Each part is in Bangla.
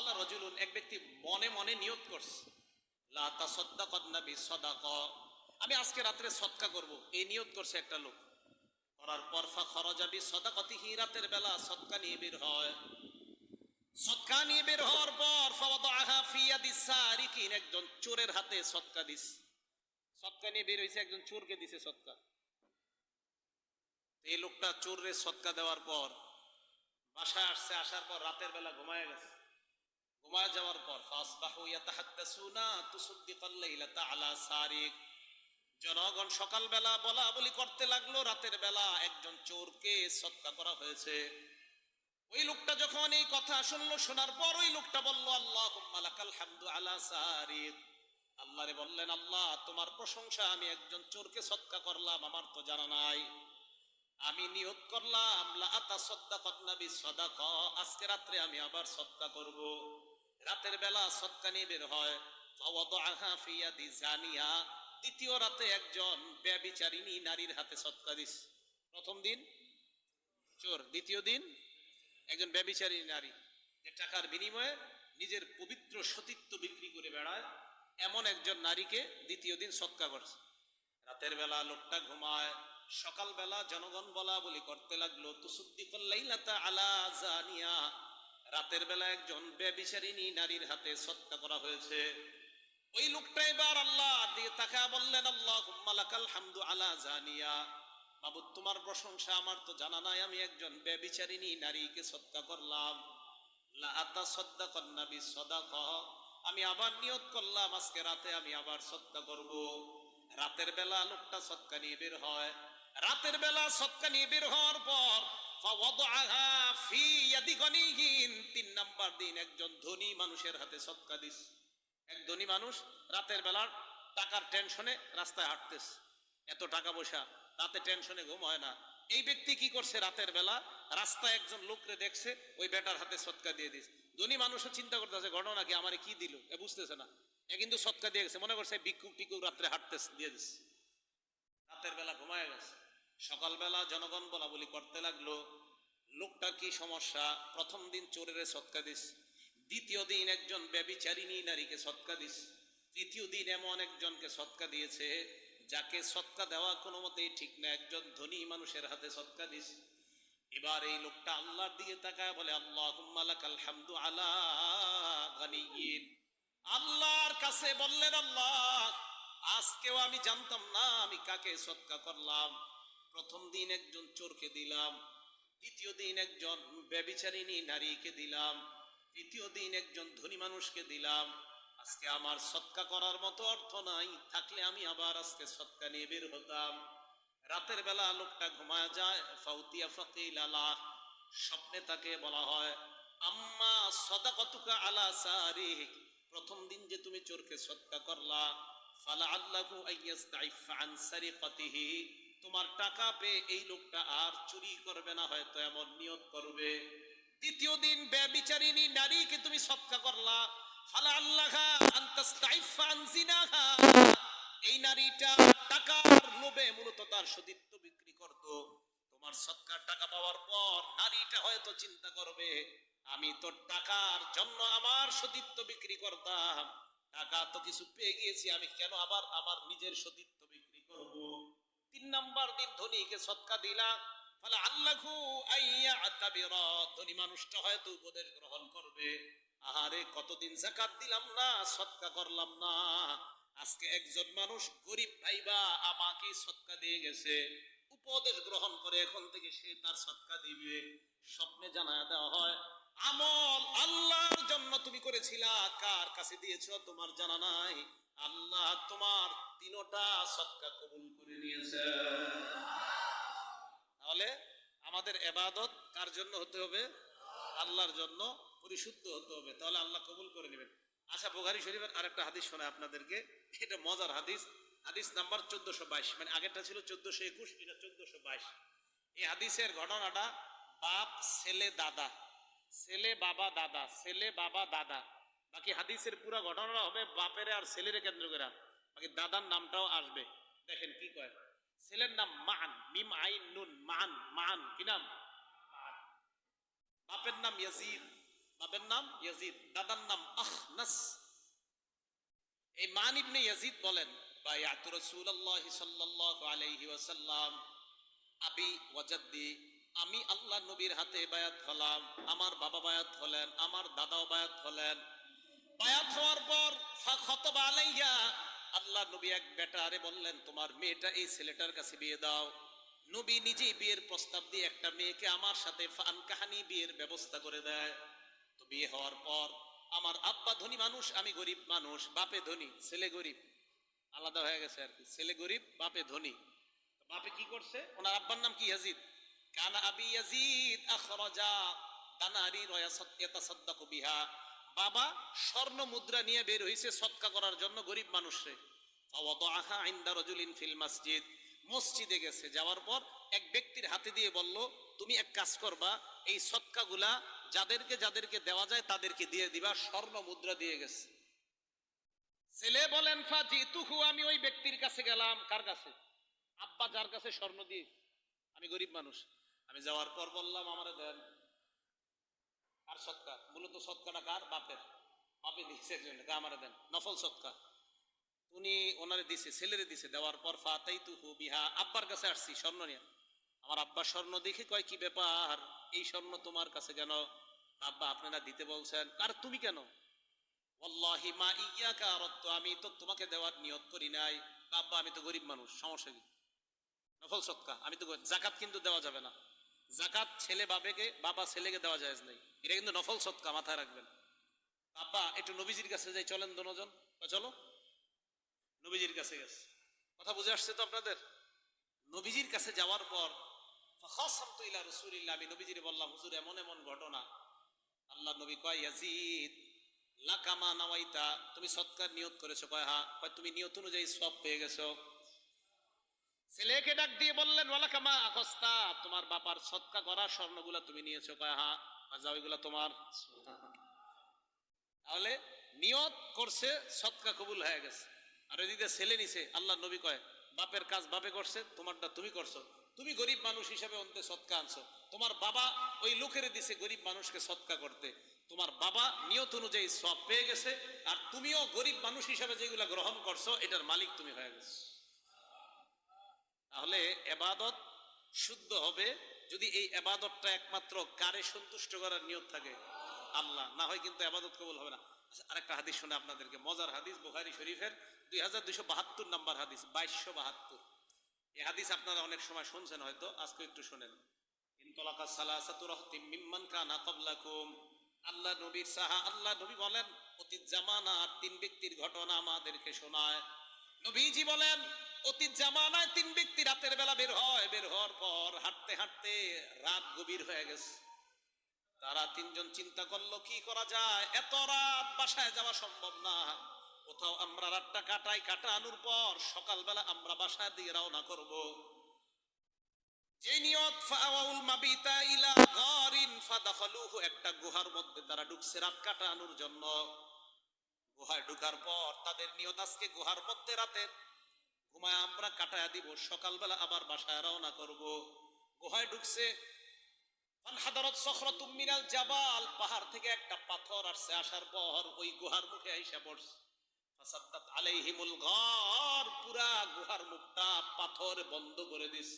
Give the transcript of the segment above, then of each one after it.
কলা রজুলুন এক ব্যক্তি মনে মনে নিয়ত করছে। লা তাসাদ্দাকাত নাবি, সাদাকা। আমি আজকে রাত্রে সদকা করব। এই করছে একটা লোক। করার পর ফা খরজাবি সদাকতিহি, রাতের বেলা সদকা নিয়ে বের হয়। সদকা নিয়ে বের হওয়ার পর ফাওয়াদাহা ফি ইয়াদি সারিকিন, একজন চোরের হাতে সদকা দিস। সদকা নিয়ে বের হইছে, একজন চোরকে দিছে সদকা এই লোকটা চোররে সদকা দেওয়ার পর বাসায় আসছে, আসার পর রাতের বেলা ঘুমায় গেছে। ঘুমায় যাওয়ার পর জনগণ সকালবেলা বলা বলি করতে লাগল, রাতের বেলা একজন চোরকে সৎকা করা হয়েছে। ওই লোকটা যখন এই কথা শুনলো, শোনার পর ওই লোকটা বলল আল্লাহ হামদু আলা সারিক। আল্লাহরে বললেন, আল্লাহ, তোমার প্রশংসা, আমি একজন চোরকে সৎকা করলাম, আমার তো জানা নাই। আমি নিয়ত করলাম, লা আতাসাদ্দাকাত নাবি, সাদাকা, আজকে রাত্রে আমি আবার সৎকা করব। রাতের বেলা সৎকা নিয়ে বের হয়। জানিয়া দ্বিতীয় রাতে একজন ব্যভিচারিণী নারীর হাতে সৎকা দিস। প্রথম দিন, চোর। দ্বিতীয় দিন, একজন ব্যভিচারিণী নারী যে টাকার বিনিময়ে নিজের পবিত্র সতীত্ব বিক্রি করে বেড়ায়, এমন একজন নারীকে দ্বিতীয় দিন সৎকা করছে। রাতের বেলা লোকটা ঘুমায়, সকালবেলা জনগণ বলা বলি করতে লাগল তুসুদ্দি করলাইলাতা আলা জানিয়া রাতের বেলা একজন ব্যভিচারিণী নারীর হাতে সৎকা করা হয়েছে। ওই লোকটা এবার আল্লাহ দিয়ে তাকা বললেন আল্লাহ লাকাল হামদু আলা জানিয়া। বাবু, তোমার প্রশংসা আমার তো জানা নাই, আমি একজন ব্যভিচারিণী নারীকে সৎকা করলাম। লা আতা সদ্দা কন্নাবি সদাক। আমি আবার নিয়ত করলাম, আজকে রাতে আমি আবার সৎকা করব। রাতের বেলা লোকটা সৎকা নিয়ে বের হয়। রাতের বেলা সৎকা নিয়ে বের হওয়ার পর তিন নাম্বার দিন, একজন ধনী মানুষের হাতে সৎকা দিস। এক ধনী মানুষ রাতের বেলার টাকার টেনশনে রাস্তায় হাঁটতেছে এত টাকা পয়সা, রাতে টেনশনে ঘুম হয় না। এই ব্যক্তি কি করছে রাতের বেলা? রাস্তায় একজন লোকরে দেখছে, ওই বেটার হাতে সৎকা দিয়ে দিস। ধনী মানুষও চিন্তা করতেছে, ঘটনা কি? আমারে কি দিল? এ বুঝতেছে না। এ কিন্তু সৎকা দিয়ে গেছে। মনে করছে ভিক্ষুক টিকুক রাত্রে হাঁটতেছে দিয়ে দিস। রাতের বেলা ঘুমায় গেছে। সকালবেলা জনগণ বলা বলি করতে লাগল, লোকটা কি সমস্যা? প্রথম দিন চোরের সৎকা দিস, দ্বিতীয় দিন একজন ব্যবিচারিণী নারীকে সৎকা দিস, তৃতীয় দিন এমন একজনকে সৎকা দিয়েছে যাকে সৎকা দেওয়া কোনো মতেই ঠিক না, একজন ধনী মানুষের হাতে সৎকা দিস। এবার এই লোকটা আল্লাহর দিকে তাকায়, বলে আল্লাহ লাকাল হামদু আলা গানিয়িন আল্লাহর কাছে বললেন, আল্লাহ, আজকেও আমি জানতাম না আমি কাকে সৎকা করলাম। প্রথম দিন একজন চোরকে দিলাম, দ্বিতীয় দিন একজন ব্যবিচারিণী নারীকে দিলাম, তৃতীয় দিন একজন ধনী মানুষকে দিলাম। আজকে আমার সৎকা করার মতো অর্থ নাই, থাকলে আমি আবার আজকে সৎকা নিয়ে বের হতাম। রাতের বেলা লোকটা ঘুমায় যায়, ফাউতিয়া ফাকিল আলাহ স্বপ্নে তাকে বলা হয়, আম্মা সদাকতুকা আলা সারিক, প্রথম দিন যে তুমি চোরকে সৎকা করলা ফালা আল্লাহু আইয়াস্তাইফা আন সারিকাতিহি। তোমার টাকা পেয়ে এই লোকটা আর চুরি করবে না, হয়তো এমন নিয়ত করবে। দ্বিতীয় দিন ব্যবিচারিণী নারীকে তুমি সৎকা করলা। ফালা আল্লাহা এই নারীটা টাকার লোভে মূলত তার সতীত্ব বিক্রি করত। তোমার সৎকার টাকা পাওয়ার পর নারীটা হয়তো চিন্তা করবে, আমি তো টাকার জন্য আমার সতীত্ব বিক্রি করতাম। টাকা তো কিছু পেয়ে গিয়েছি, আমি কেন আবার আমার নিজের সতীত্ব বিক্রি করব? তিন নাম্বার দিন ধনীকে সৎকা দিলা। ফলে আল্লাহু আইয়া আতাবিরা। ধনী মানুষটা হয়তো উপদেশ গ্রহণ করবে। আহারে, কতদিন জাকাত দিলাম না, সৎকা করলাম না। আজকে একজন মানুষ গরিব ভাইবা আমাকে সৎকা দিয়ে গেছে। উপদেশ গ্রহণ করে এখন থেকে সে তার সৎকা দিবে। স্বপ্নে জানায় দেওয়া হয়, আমল আল্লাহর জন্য তুমি করেছিলা। কার কাছে দিয়েছ? তোমার জানা নাই। আল্লাহ তোমার তিনোটা সৎকা কবুল করে নিয়েছে। তাহলে আমাদের এবাদত কার জন্য হতে হবে? আল্লাহর জন্য পরিশুদ্ধ হতে হবে। তাহলে আল্লাহ কবুল করে নেবেন। আচ্ছা বোখারি শরীফের আরেকটা হাদিস শোনায় আপনাদেরকে। এটা মজার হাদিস। হাদিস নাম্বার চোদ্দশো বাইশ। মানে আগেরটা ছিল চোদ্দশো একুশ, এটা চোদ্দশো বাইশ। এই হাদিসের ঘটনাটা বাপ, ছেলে, দাদা। ছেলে, বাবা, দাদা। ছেলে, বাবা, দাদা। বাকি হাদিসের পুরো ঘটনাটা হবে বাপের আর ছেলের কেন্দ্র করে দাদার নামটাও আসবে। দেখেন কি কয়। ছেলের নাম মান, মিম আইন নুন, মান মান, কি নাম? বাপের নাম ইয়াজিদ বাবার নাম ইয়াজিদ, দাদার নাম আখনাস। এই মান ইবনে ইয়াজিদ বলেন রাসূলুল্লাহ সাল্লাল্লাহু আলাইহি ওয়াসাল্লাম, আবি ওয়াজাদ্দি আমি আল্লাহ নবীর হাতে বায়াত হলাম, আমার বাবা বায়াত হলেন, আমার দাদাও বায়াত হলেন। বায়াত হওয়ার পর আলাইয়া আল্লাহ নবী এক বেটারে বললেন, তোমার মেয়েটা এই ছেলেটার কাছে বিয়ে দাও। নবী নিজেই বিয়ের প্রস্তাব দিয়ে একটা মেয়েকে আমার সাথে ফান কাহানি বিয়ের ব্যবস্থা করে দেয়। তো বিয়ে হওয়ার পর আমার আব্বা ধনী মানুষ, আমি গরিব মানুষ, বাপে ধনী, ছেলে গরিব। আলাদা হয়ে গেছে আর কি, ছেলে গরিব, বাপে ধনী। বাপে কি করছে? ওনার আব্বার নাম কি, ইয়াজিদ? কানা আবি ইয়াজিদ, আখরাজা দানারি ইয়াতাসাদ্দাকু বিহা। বাবা স্বর্ণ মুদ্রা নিয়ে বের হইছে সৎকা করার জন্য গরিব মানুষরে। ফিল মসজিদ। মসজিদে গেছে, যাওয়ার পর এক ব্যক্তির হাতে দিয়ে বলল, তুমি এক কাজ করবা, এই সৎকাগুলা যাদেরকে যাদেরকে দেওয়া যায় তাদেরকে দিয়ে দিবা স্বর্ণ মুদ্রা দিয়ে গেছে। ছেলে বলেন ফাজিতুহু আমি ওই ব্যক্তির কাছে গেলাম, কার কাছে? আব্বা যার কাছে স্বর্ণ দিয়ে আমি গরিব মানুষ। আমি যাওয়ার পর বললাম, আমারে দেন। কার সৎকা মূলত সৎকাটা কার? বাপের। বাপে দিচ্ছে একজন আমারে দেন। নফল সৎকা উনি ওনারে দিছে, ছেলেরে দিছে, দেওয়ার পর ফাতাই তুহু বিহা। আব্বার কাছে আসছি, স্বর্ণ নিয়ে। আমার আব্বা স্বর্ণ দেখে কয়, কি ব্যাপার? এই স্বর্ণ তোমার কাছে কেন? আব্বা, আপনারা দিতে বলছেন। আর, তুমি কেন? ওয়াল্লাহি মা ইয়াকা আরাদতু, আমি তো তোমাকে দেওয়ার নিয়ত করি নাই। আব্বা, আমি তো গরিব মানুষ, সমস্যা কি? নফল সৎকা আমি তো। জাকাত কিন্তু দেওয়া যাবে না। জাকাত ছেলে বাবাকে বাবা ছেলেকে দেওয়া যায় নাই। এটা কিন্তু নফল সৎকা, মাথায় রাখবেন। আব্বা একটু নবীজির কাছে যাই, চলেন দুজন। চলো। নবীজির কাছে গেছে। কথা বুঝে আসছে তো আপনাদের? নবীজির কাছে যাওয়ার পর, ফাখাসামতু ইলা রাসূলিল্লাহ আমি নবীজিরে বললাম, হুজুর, এমন এমন ঘটনা। আল্লাহ নবী কয়, ইয়াজিদ লাকামা নাওয়াইতা তুমি সৎকার নিয়ত করেছ কয় হ্যাঁ কয়, তুমি নিয়ত অনুযায়ী সব পেয়ে গেছো ছেলেকে ডাক দিয়ে বললেন, ওয়ালাকামা আখস্তা তোমার বাবার সৎকা করা স্বর্ণগুলা তুমি নিয়েছো। কয় হ্যাঁ যাও ওইগুলা তোমার। তাহলে নিয়ত করছে, সৎকা কবুল হয়ে গেছে। আর ওইদিকে ছেলে নিছে, আল্লাহ নবী কয়, বাপের কাজ বাপে করছে, তোমারটা তুমি করছ। তুমি গরিব মানুষ হিসাবে অন্তে সৎকা আনছো। তোমার বাবা ওই লোকের দিছে গরিব মানুষকে সৎকা করতে। তোমার বাবা নিয়ত অনুযায়ী সব পেয়ে গেছে, আর তুমিও গরিব মানুষ হিসাবে যেগুলা গ্রহণ করছ, এটার মালিক তুমি হয়ে গেছো। তাহলে এবাদত শুদ্ধ হবে যদি এই এবাদতটা একমাত্র কারে সন্তুষ্ট করার নিয়ত থাকে? আল্লাহ। না হয় কিন্তু এবাদত কবুল হবে না। আচ্ছা, আরেকটা হাদিস শুনে আপনাদেরকে। মজার হাদিস বুখারী শরীফের দুই হাজার দুইশো বাহাত্তর নাম্বার হাদিস বাইশশো বাহাত্তর। এই হাদিস আপনারা অনেক সময় শুনছেন হয়তো আজকে একটু শোনেন। ইনতলাকা সালাসাতু রাহতিম মিম্মান কানা ক্বাবলাকুম। আল্লাহ নবীর সাহা আল্লাহ নবী বলেন অতীত জামানার তিন ব্যক্তির ঘটনা আমাদেরকে শোনায়। নবীজি বলেন অতীত জামানায় তিন ব্যক্তি রাতের বেলা বের হয়, বের হওয়ার পর হাঁটতে হাঁটতে রাত গভীর হয়ে গেছে। তারা তিনজন চিন্তা করল, কি করা যায়? এত রাত বাসায় যাওয়া সম্ভব না। কোথাও আমরা রাতটা কাটাই, কাটানোর পর সকালবেলা আমরা বাসায় দিয়ে রওনা করব। যে একটা গুহার মধ্যে তারা ঢুকছে রাত কাটানোর জন্য। গুহায় ঢুকার পর তাদের নিয়ত আজকে গুহার মধ্যে রাতের ঘুমায় আমরা কাটায়া দিব, সকালবেলা আবার বাসায় রওনা করব। গুহায় ঢুকছে। ফানহাদারাত সখরাতুম মিনাল জাবাল, পাহাড় থেকে একটা পাথর আসছে, আসার পর ওই গুহার মুখে আইসা পড়ছে ফাসাদ্দাত আলাইহিমুল গার পুরা গুহার মুখটা পাথর বন্ধ করে দিস।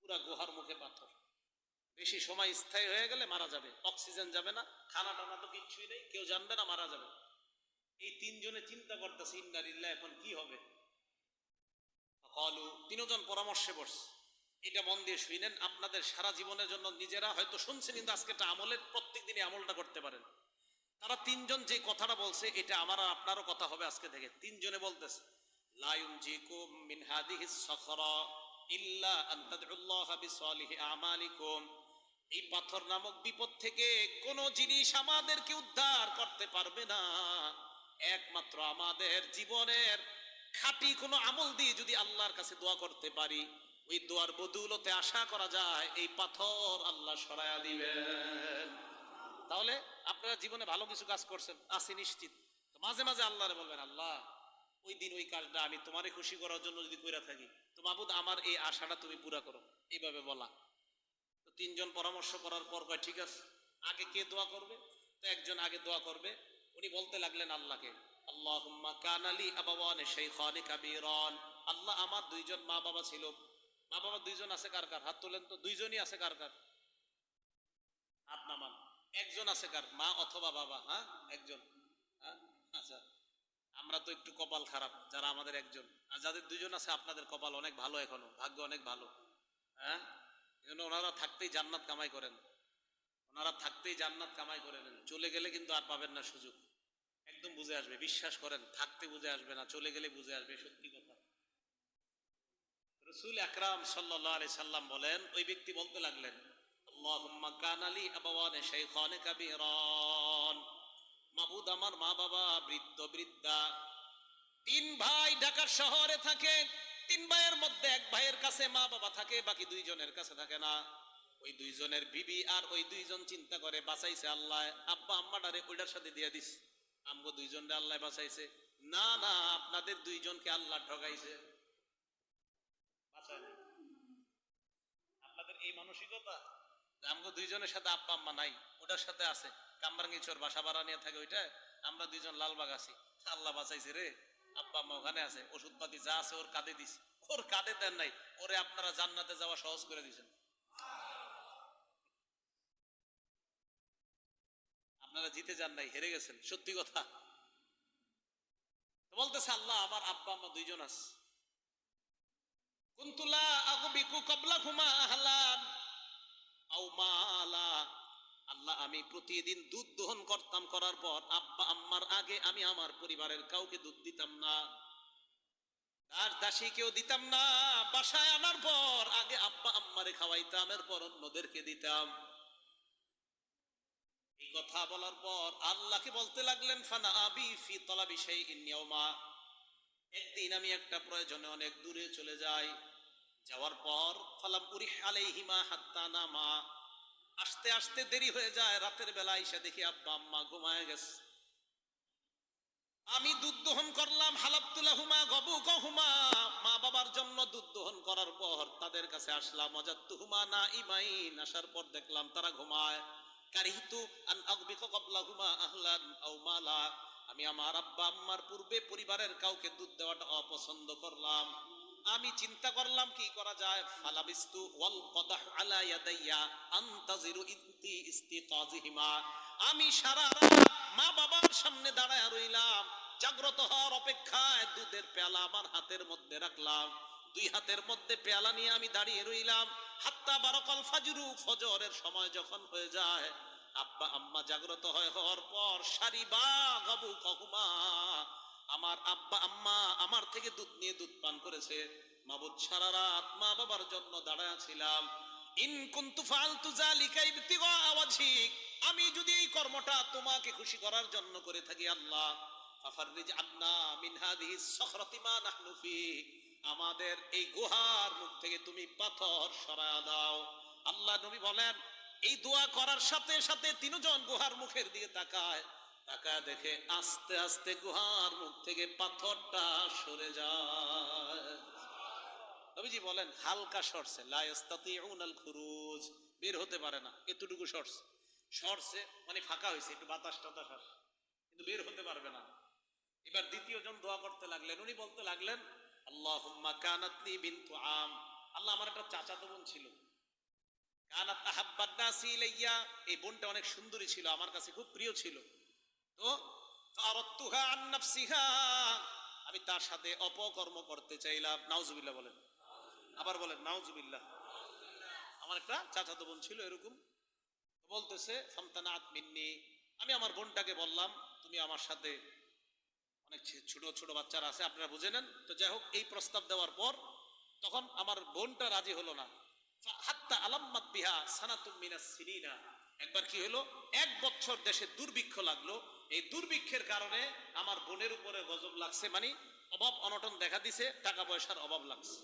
পুরা গুহার মুখে পাথর। বেশি সময় স্থায়ী হয়ে গেলে মারা যাবে, অক্সিজেন যাবে না, খানা টানা তো কিচ্ছুই নেই, কেউ জানবে না মারা যাবে। এই তিনজনে চিন্তা করতেছে ইন্নারিল্লাহ এখন কি হবে? কলু, তিনজন পরামর্শে বসছে। এটা মন দিয়ে শুনেন আপনাদের সারা জীবনের জন্য নিজেরা হয়তো শুনছেন কিন্তু আজকে একটা আমলের প্রত্যেক দিনে আমলটা করতে পারেন। তারা তিনজন যে কথাটা বলছে, এটা আমার আর আপনারও কথা হবে আজকে থেকে। তিনজনে বলতেছে লায়ুম জিকুম মিন হাদিহিস সখরা ইল্লা আন তাদউল্লাহ বিসালিহি আমালিকুম। এই পাথর নামক বিপদ থেকে কোন জিনিস আমাদেরকে উদ্ধার করতে পারবে না। একমাত্র আমাদের জীবনের খাঁটি কোনো আমল দিয়ে যদি আল্লাহর কাছে দোয়া করতে পারি, ওই দোয়ার বদৌলতে আশা করা যায়, এই পাথর আল্লাহ সরায়া দিবেন। তাহলে আপনারা জীবনে ভালো কিছু কাজ করছেন, আছি নিশ্চিত। মাঝে মাঝে আল্লাহরে বলবেন, আল্লাহ, ওই দিন ওই কাজটা আমি তোমারে খুশি করার জন্য যদি কইরা থাকি, তো মাবুদ আমার এই আশাটা তুমি পুরা করো। এইভাবে বলা। তো তিনজন পরামর্শ করার পর কয়, ঠিক আছে, আগে কে দোয়া করবে? তো একজন আগে দোয়া করবে। উনি বলতে লাগলেন আল্লাহকে আল্লাহ আমার দুইজন মা বাবা ছিল। মা বাবা দুইজন আছে কার কার? হাত তোলেন তো, দুইজনই আছে কার কার? হাত নামান। একজন আছে কার? মা অথবা বাবা হ্যাঁ? একজন। হ্যাঁ? আচ্ছা। আমরা তো একটু কপাল খারাপ, যারা আমাদের একজন। আর যাদের দুইজন আছে, আপনাদের কপাল অনেক ভালো এখনও, ভাগ্য অনেক ভালো। হ্যাঁ? ওনারা থাকতেই জান্নাত কামাই করেন। ওনারা থাকতেই জান্নাত কামাই করে নেন চলে গেলে কিন্তু আর পাবেন না সুযোগ। একদম বুঝে আসবে, বিশ্বাস করেন, থাকতে বুঝে আসবে না, চলে গেলে বুঝে আসবে, সত্যি কথা। রসুল আকরাম সাল্লাহ আলি সাল্লাম বলেন, ওই ব্যক্তি বলতে লাগলেন মাবুদ আমার মা বাবা বৃদ্ধ, বৃদ্ধা, তিন ভাই ঢাকার শহরে থাকে, তিন ভাইয়ের মধ্যে এক ভাইয়ের কাছে মা বাবা থাকে, বাকি দুইজনের কাছে থাকে না। ওই দুইজনের বিবি আর ওই দুইজন চিন্তা করে, বাঁচাইছে আল্লাহ আব্বা আম্মাটারে ওইটার সাথে দিয়ে দিস। আমগো দুইজনরে আল্লাহ বাঁচাইছে। না না, আপনাদের দুইজনকে আল্লাহ নাই। আপনাদের এই মানসিকতা আমগো দুইজনের সাথে আম্মা নাই, ওটার সাথে আছে। কামরাঙ্গিচর বাসা ভাড়া নিয়ে থাকে ওইটা, আমরা দুইজন লালবাগ আছি। আল্লাহ বাঁচাইছে রে। আব্বা আম্মা ওখানে আছে। ওষুধপাতি যা আছে ওর কাঁধে দিছি। ওর কাঁধে দেন নাই। ওরে আপনারা জান্নাতে যাওয়া সহজ করে দিয়েছেন। আপনারা জিতে যান নাই, হেরে গেছেন। সত্যি কথা। বলতেছে আল্লাহ, আমার আব্বা আম্মা দুইজন আছে। কুন্তুলা কবলা আহলান আও আল্লাহ, আমি প্রতিদিন দুধ দহন করতাম, করার পর আব্বা আম্মার আগে আমি আমার পরিবারের কাউকে দুধ দিতাম না। আর দাসীকেও দিতাম না। বাসায় আনার পর আগে আব্বা আম্মারে খাওয়াইতাম, এরপর অন্যদেরকে দিতাম। এই কথা বলার পর আল্লাহকে বলতে লাগলেন, ফানা আবি ফি তলাবি সেই ইন্নিয়মা একদিন আমি একটা প্রয়োজনে অনেক দূরে চলে যাই। যাওয়ার পর, ফালাম উরি আলাইহিমা হাত্তা নামা। আসতে আসতে দেরি হয়ে যায়, রাতের বেলা এসে দেখি আব্বা আম্মা ঘুমায় গেছে। আমি দুধ দহন করলাম, হালাবতুলাহুমা গবু কহুমা মা বাবার জন্য দুধ দহন করার পর তাদের কাছে আসলাম, অজাত্তুহুমা না ইমাইন আসার পর দেখলাম তারা ঘুমায়। কারিহিতু আন আগবিক কবলাহুমা আহলান আও মালা। আমি আমার আব্বা আম্মার পূর্বে পরিবারের কাউকে দুধ দেওয়াটা অপছন্দ করলাম। আমি চিন্তা করলাম, কি করা যায়? ফালাবিস্তু ওয়াল কদাহ আলা ইয়াদাইয়া আনতাজিরু ইন্তি ইস্তিকাজিহিমা আমি সারা রাত মা বাবার সামনে দাঁড়ায় রইলাম। জাগ্রত হওয়ার অপেক্ষায় দুধের পেয়ালা আমার হাতের মধ্যে রাখলাম। দুই হাতের মধ্যে পেয়ালা নিয়ে আমি দাঁড়িয়ে রইলাম। হাত্তা বারকাল ফাজরু, ফজরের সময় যখন হয়ে যায়, আব্বা, আম্মা জাগ্রত হয় হওয়ার পর সারি বা গাবু কহুমা, আমার আব্বা, আম্মা আমার থেকে দুধ নিয়ে দুধ পান করেছে। মাবুদ সারা রাত মা বাবার জন্য দাঁড়ায় ছিলাম। ইন কুনতু ফালতু যালিকা ইবতিগা ওয়াজহিক, আমি যদি এই কর্মটা তোমাকে খুশি করার জন্য করে থাকি আল্লাহ, ফাফাররিজ আন্না মিন হাদিহি সখরাতি মা নাহনু ফি আমাদের এই গুহার মুখ থেকে তুমি পাথর সরায়া দাও। আল্লাহ নবী বলেন, এই দোয়া করার সাথে সাথে তিনজন গুহার মুখের দিকে তাকায়। তাকায় দেখে আস্তে আস্তে গুহার মুখ থেকে পাথরটা সরে যায়। নবীজি বলেন, হালকা সরছে লা ইস্তাতিউনাল খুরুজ বের হতে পারে না, এতটুকু সরছে সরছে মানে ফাঁকা হয়েছে, একটু বাতাস টাতাস কিন্তু বের হতে পারবে না। এবার দ্বিতীয় জন দোয়া করতে লাগলেন। উনি বলতে লাগলেন আল্লাহুম্মা কানাতলি বিনতু আম। আল্লাহ আমার একটা চাচাতো বোন ছিল। কানাত আহাব্বাদ নাসি ইলাইয়া। এই বোনটা অনেক সুন্দরী ছিল, আমার কাছে খুব প্রিয় ছিল। তো ফারাত্তুহা আন নাফসিহা। আমি তার সাথে অপকর্ম করতে চাইলাম। নাউজুবিল্লাহ বলেন। আবার বলেন, নাউজুবিল্লাহ। আমার একটা চাচাতো বোন ছিল এরকম। বলতেছে ফামতানাত মিন্নি। আমি আমার বোনটাকে বললাম, তুমি আমার সাথে অনেক ছোট ছোট বাচ্চারা আছে, আপনারা বুঝে নেন। তো যাই হোক, এই প্রস্তাব দেওয়ার পর তখন আমার বোনটা রাজি হলো না। হাত্তা আলাম্মাত বিহা একবার কি হলো? এক বছর দেশে দুর্ভিক্ষ লাগল। এই দুর্ভিক্ষের কারণে আমার বোনের উপরে গজব লাগছে মানে অভাব অনটন দেখা দিছে, টাকা পয়সার অভাব লাগছে।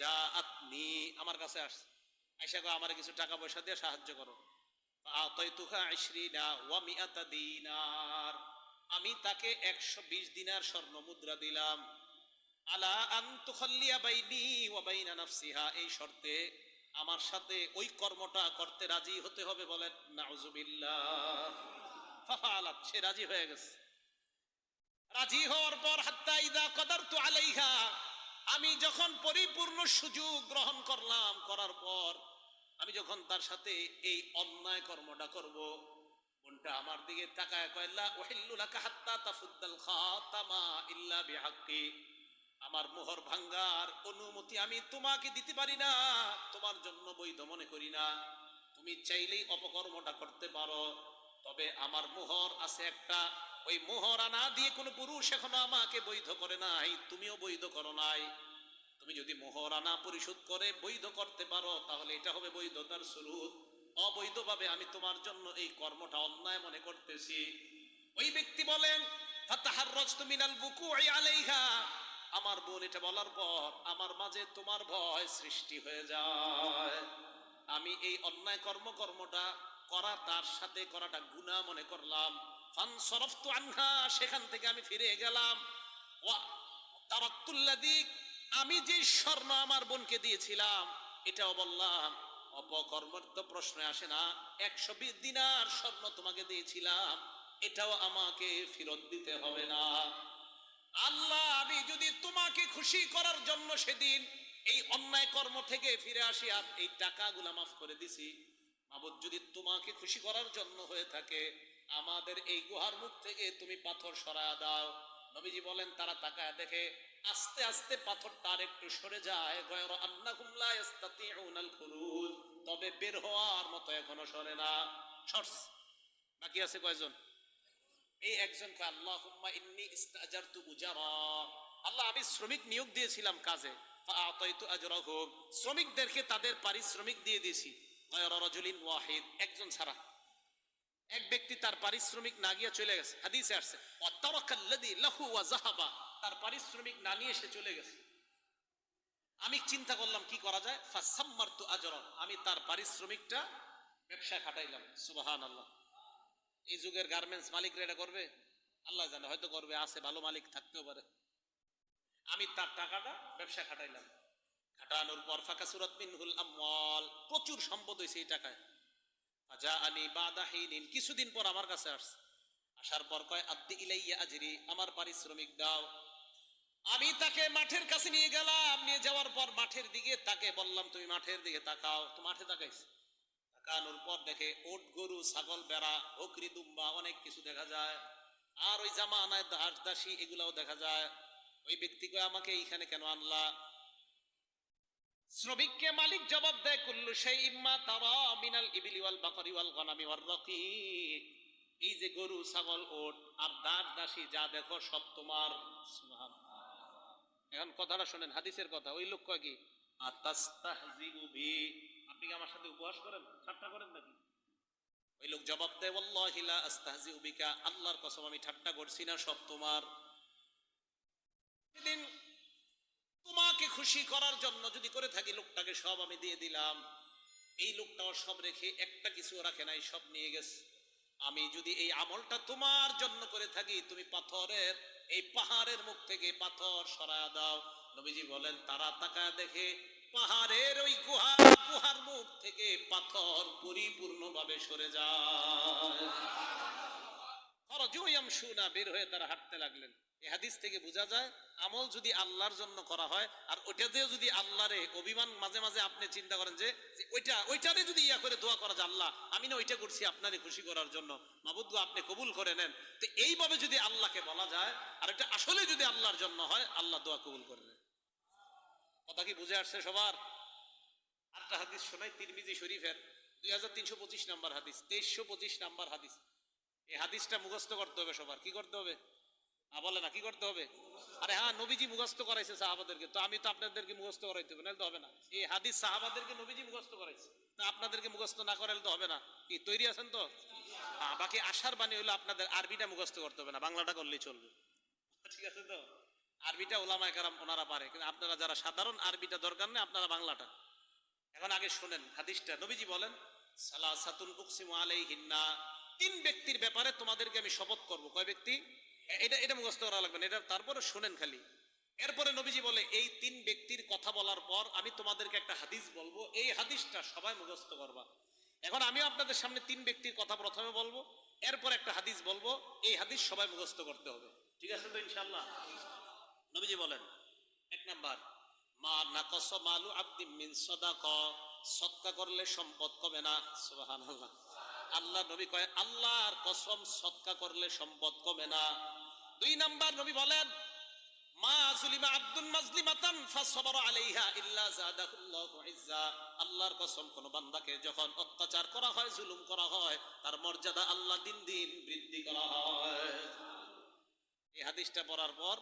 যা আপনি আমার কাছে আসছে আইসা গো আমার কিছু টাকা পয়সা দিয়ে সাহায্য করো। আতাইতুহা ইশরিনা ওয়া মিআতা দিনার। আমি তাকে একশো বিশ দিনার স্বর্ণ মুদ্রা দিলাম। আলা আন তুখাল্লিয়া বাইনি এই শর্তে আমার সাথে ওই কর্মটা করতে রাজি হতে হবে বলেন, নাউজুবিল্লাহ। সে রাজি হয়ে গেছে। রাজি হওয়ার পর হাত্তা ইদা কদারতু আলাইহা। আমি যখন পরিপূর্ণ সুযোগ গ্রহণ করলাম, করার পর আমি যখন তার সাথে এই অন্যায় কর্মটা করব আমার দিকে তাকায় কয়লা তাফুদ্দাল খাতামা ইল্লা বিহাক্কি। আমার মোহর ভাঙ্গার অনুমতি আমি তোমাকে দিতে পারি না, তোমার জন্য বৈধ মনে করি না। তুমি চাইলেই অপকর্মটা করতে পারো, তবে আমার মোহর আছে একটা। ওই মোহর আনা দিয়ে কোনো পুরুষ এখনও আমাকে বৈধ করে নাই, তুমিও বৈধ করো নাই। তুমি যদি মোহর আনা পরিশোধ করে বৈধ করতে পারো, তাহলে এটা হবে বৈধতার স্বরূপ অবৈধভাবে আমি তোমার জন্য এই কর্মটা অন্যায় মনে করতেছি। ওই ব্যক্তি বলেন আমার বোন এটা বলার পর আমার মাঝে তোমার ভয় সৃষ্টি হয়ে যায়। আমি এই অন্যায় কর্ম কর্মটা করা, তার সাথে করাটা গুনাহ মনে করলাম। ফানসরাফতু আনহা, সেখান থেকে আমি ফিরে গেলাম। তারাক্তুল্লাযী, আমি যে স্বর্ণ আমার বোনকে দিয়েছিলাম, এটাও বললাম অপকর্মের তো প্রশ্ন আসে না, একশো বিশ দিনার স্বর্ণ তোমাকে দিয়েছিলাম, এটাও আমাকে ফেরত দিতে হবে না। আল্লাহ, আমি যদি তোমাকে খুশি করার জন্য সেদিন এই অন্যায় কর্ম থেকে ফিরে আসি আর এই টাকাগুলা মাফ করে দিছি, মাবুদ, যদি তোমাকে খুশি করার জন্য হয়ে থাকে, আমাদের এই গুহার মুখ থেকে তুমি পাথর সরায়া দাও। নবীজি বলেন, তারা তাকায় দেখে, আস্তে আস্তে পাথরটা আর একটু সরে যায়, গয়র আন্নাহুম লা ইস্তাতিউনাল খুরুজ তবে বের হওয়ার মতো এখনও সরে না। বাকি আছে কয়জন? এই একজনকে আল্লাহুম্মা ইন্নী ইস্তাজারতু উজারা। আল্লাহ, আমি শ্রমিক নিয়োগ দিয়েছিলাম কাজে। শ্রমিকদেরকে তাদের পারিশ্রমিক দিয়ে দিয়েছি। ওয়াহিদ। একজন ছাড়া। এক ব্যক্তি তার পারিশ্রমিক না গিয়ে চলে গেছে। হাদিসে আসছে তার পারিশ্রমিক না নিয়ে সে চলে গেছে। আমি চিন্তা করলাম, কি করা যায়? আমি তার পারিশ্রমিকটা ব্যবসা খাটাইলাম, সুবহানাল্লাহ। এই যুগের গার্মেন্টস মালিকরা এটা করবে? আল্লাহ জানে, হয়তো করবে, আছে ভালো মালিক থাকতেও পারে। আমি তার টাকাটা ব্যবসা খাটাইলাম। খাটানোর পর ফাঁকা সুরত মিনহুল আমওয়াল, প্রচুর সম্পদ হয়েছে এই টাকায়। আজা আনি কিছুদিন পর আমার কাছে আসছে। আসার পর কয়, আদ্দি ইলাইয়া আজরি, আমার পারিশ্রমিক দাও। আমি তাকে মাঠের কাছে নিয়ে গেলাম, নিয়ে যাওয়ার পর মাঠের দিকে তাকে বললাম, তুমি মাঠের দিকে তাকাও। তো মাঠে তাকাইছে। তাকানোর পর দেখে ওট, গরু, ছাগল বেড়া বকরি, দুম্বা, অনেক কিছু দেখা যায়। আর ওই জামা আনায় দাস, দাসী, এগুলাও দেখা যায়। ওই ব্যক্তি কয়, আমাকে এইখানে কেন আনলা? শ্রমিককে মালিক জবাব দেয়, কুল্লু সেই ইম্মা তারা মিনাল ইবিলি ওয়াল বাকরি ওয়াল গনামি ওয়াল রকিক এই যে গরু, ছাগল, ওট, আর দাস, দাসী, যা দেখো সব তোমার। সুবহানাল্লাহ। এখন কথাটা শোনেন, হাদিসের কথা, ওই লোক কয় কি? আপনি কি আমার সাথে উপহাস করেন? ঠাট্টা করেন নাকি? ওই লোক জবাব দেয়, ওয়াল্লাহি লা আস্তাহজিউ বিকা। আল্লাহর কসম, আমি ঠাট্টা করছি না, সব তোমার। সেদিন তোমাকে খুশি করার জন্য যদি করে থাকি, লোকটাকে সব আমি দিয়ে দিলাম। এই লোকটাও সব রেখে একটা কিছু রাখে নাই, সব নিয়ে গেছে। আমি যদি এই আমলটা তোমার জন্য করে থাকি, তুমি পাথরের, এই পাহাড়ের মুখ থেকে পাথর সরায় দাও। নবীজি বলেন, তারা তাকা দেখে পাহাড়ের ওই গুহা, গুহার মুখ থেকে পাথর পরিপূর্ণভাবে সরে যায়। খরজুয়াম বের হয়ে তারা হাঁটতে লাগলেন। এই হাদিস থেকে বোঝা যায়, আমল যদি আল্লাহর জন্য করা হয়, আর যদি আল্লাহরে অভিমান মাঝে মাঝে আপনি চিন্তা করেন যে ওইটা, ওইটারে যদি ইয়া করে দোয়া করা যায়, আল্লাহ, আমি না ওইটা করছি খুশি করার জন্য। আপনি কবুল করে নেন। তো এইভাবে যদি আল্লাহকে বলা যায়, আর এটা আসলে যদি আল্লাহর জন্য হয়, আল্লাহ দোয়া কবুল করে নেন। কথা কি বুঝে আসছে সবার? আটটা হাদিস শোনাই, তিরমিজি শরীফের। দুই হাজার তিনশো পঁচিশ নাম্বার হাদিস, তেইশশো পঁচিশ নাম্বার হাদিস। এই হাদিসটা মুখস্থ করতে হবে সবার। কি করতে হবে? আ, বলে না কি করতে হবে? আরে হ্যাঁ নবীজি মুখস্থ করাইছে সাহাবাদেরকে। তো আমি তো আপনাদেরকে মুখস্থ করাইতে হবে নাহলে তো হবে না। এই হাদিস সাহাবাদেরকে নবীজি মুখস্থ করাইছে। তা আপনাদেরকে মুখস্থ না করাইলে তো হবে না। কি তৈরি আছেন তো? বাকি আশার বাণী হলো আপনাদের আরবিটা মুখস্থ করতে হবে না বাংলাটা করলেই চলবে। ঠিক আছে তো? আরবিটা ওলামায় কারাম ওনারা পারে কিন্তু আপনারা যারা সাধারণ আরবিটা দরকার নেই আপনারা বাংলাটা। এখন আগে শুনেন হাদিসটা। নবীজি বলেন সালাসাতুন উকসিমু আলাইহিন্না তিন ব্যক্তির ব্যাপারে তোমাদেরকে আমি শপথ করব। কয় ব্যক্তি? এটা এটা মুখস্থ করা লাগবে না, এটা তারপরে শুনেন খালি। এরপরে নবীজি বলে, এই তিন ব্যক্তির কথা বলার পর আমি তোমাদেরকে একটা হাদিস বলব। এই হাদিসটা সবাই মুখস্থ করবা। এখন আমি আপনাদের সামনে তিন ব্যক্তির কথা প্রথমে বলব, এরপর একটা হাদিস বলব। এই হাদিস সবাই মুখস্থ করতে হবে। ঠিক আছে তো ইনশাল্লাহ নবীজি বলেন, এক নাম্বার, মা নাকস মালু আব্দি মিন সদাক। সৎকা করলে সম্পদ কমে না। সুবহানাল্লাহ। আল্লাহ নবী কয়, আল্লাহর কসম সৎকা করলে সম্পদ কমে না। দুই নাম্বার নবী বলেন, মা আব্দুল মাজলিমাতান ফাসবারা আলাইহা ইল্লা জাদাহুল্লাহু ইজ্জা। আল্লাহর কসম, কোন বান্দাকে যখন অত্যাচার করা হয়, জুলুম করা হয়, তার মর্যাদা আল্লাহ দিন দিন বৃদ্ধি করা হয়। এই হাদিসটা পড়ার পর